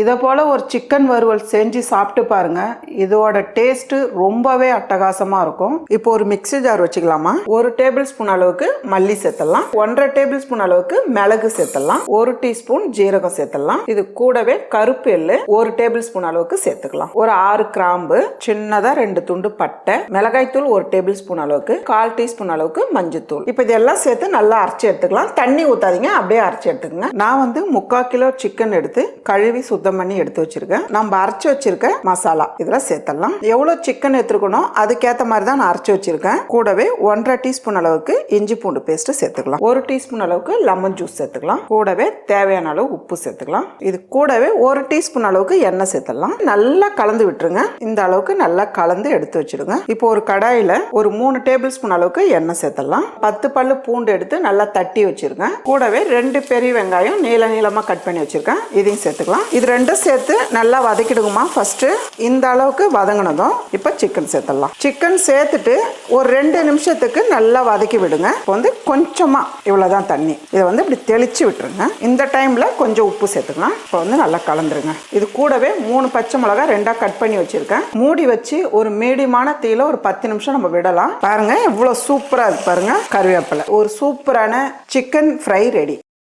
இதை போல் ஒரு சிக்கன் வறுவல் செஞ்சு சாப்பிட்டு பாருங்க. இதோட டேஸ்ட்டு ரொம்பவே அட்டகாசமாக இருக்கும். இப்போ ஒரு மிக்ஸி ஜார் வச்சுக்கலாமா? ஒரு டேபிள் ஸ்பூன் அளவுக்கு மல்லி சேர்த்தலாம் ஒன்றரை டேபிள் ஸ்பூன் அளவுக்கு மிளகு சேர்த்தலாம் ஒரு டீஸ்பூன் ஜீரகம் சேர்த்தலாம் இது கூடவே கருப்பு எள்ளு ஒரு டேபிள் ஸ்பூன் அளவுக்கு சேர்த்துக்கலாம். ஒரு ஆறு கிராம்பு சின்னதாக ரெண்டு துண்டு பட்டை மிளகாய்த்தூள் ஒரு டேபிள் ஸ்பூன் அளவுக்கு கால் டீஸ்பூன் அளவுக்கு மஞ்சத்தூள் இப்போ இதெல்லாம் சேர்த்து நல்லா அரைச்சி எடுத்துக்கலாம். தண்ணி ஊற்றாதீங்க அப்படியே அரைச்சி எடுத்துக்கங்க. நான் வந்து முக்கால் கிலோ சிக்கன் எடுத்து கழுவி சுத்தம் சுத்தம் பண்ணி எடுத்து வச்சிருக்கேன். நம்ம அரைச்சி வச்சிருக்க மசாலா. இதெல்லாம் சேர்த்தலாம் எவ்வளோ சிக்கன் எடுத்துருக்கணும் அதுக்கேற்ற மாதிரி தான் நான் அரைச்சி வச்சிருக்கேன். கூடவே ஒன்றரை டீஸ்பூன் அளவுக்கு இஞ்சி பூண்டு பேஸ்ட் சேர்த்துக்கலாம். ஒரு டீஸ்பூன் அளவுக்கு லெமன் ஜூஸ் சேர்த்துக்கலாம். கூடவே தேவையான அளவு உப்பு சேர்த்துக்கலாம். இது கூடவே ஒரு டீஸ்பூன் அளவுக்கு எண்ணெய் சேர்த்துடலாம். நல்லா கலந்து விட்டுருங்க. இந்த அளவுக்கு நல்லா கலந்து எடுத்து வச்சிருங்க இப்போ ஒரு கடாயில ஒரு மூணு டேபிள் ஸ்பூன் அளவுக்கு எண்ணெய் சேர்த்துடலாம். பத்து பல்லு பூண்டு எடுத்து நல்லா தட்டி வச்சிருங்க. கூடவே ரெண்டு பெரிய வெங்காயம் நீள நீளமா கட் பண்ணி வச்சிருக்கேன். இதையும் சேர்த்துக்கலாம். இது ரெண்டும் சேர்த்து நல்லா வதக்கிடுங்கம்மா. ஃபஸ்ட்டு இந்த அளவுக்கு வதங்கினதும் இப்போ சிக்கன் சேர்த்துடலாம். சிக்கன் சேர்த்துட்டு ஒரு ரெண்டு நிமிஷத்துக்கு நல்லா வதக்கி விடுங்க. இப்போ வந்து கொஞ்சமாக இவ்வளோதான் தண்ணி. இதை வந்து இப்படி தெளித்து விட்டுருங்க. இந்த டைமில் கொஞ்சம் உப்பு சேர்த்துக்கலாம். இப்போ வந்து நல்லா கலந்துருங்க. இது கூடவே மூணு பச்சை மிளகாய் ரெண்டாக கட் பண்ணி வச்சுருக்கேன். மூடி வச்சு ஒரு மீடியமான தீயில ஒரு பத்து நிமிஷம் நம்ம விடலாம். பாருங்கள் இவ்வளோ சூப்பராக இருக்கு பாருங்கள் கருவேப்பிலை. ஒரு சூப்பரான சிக்கன் ஃப்ரை ரெடி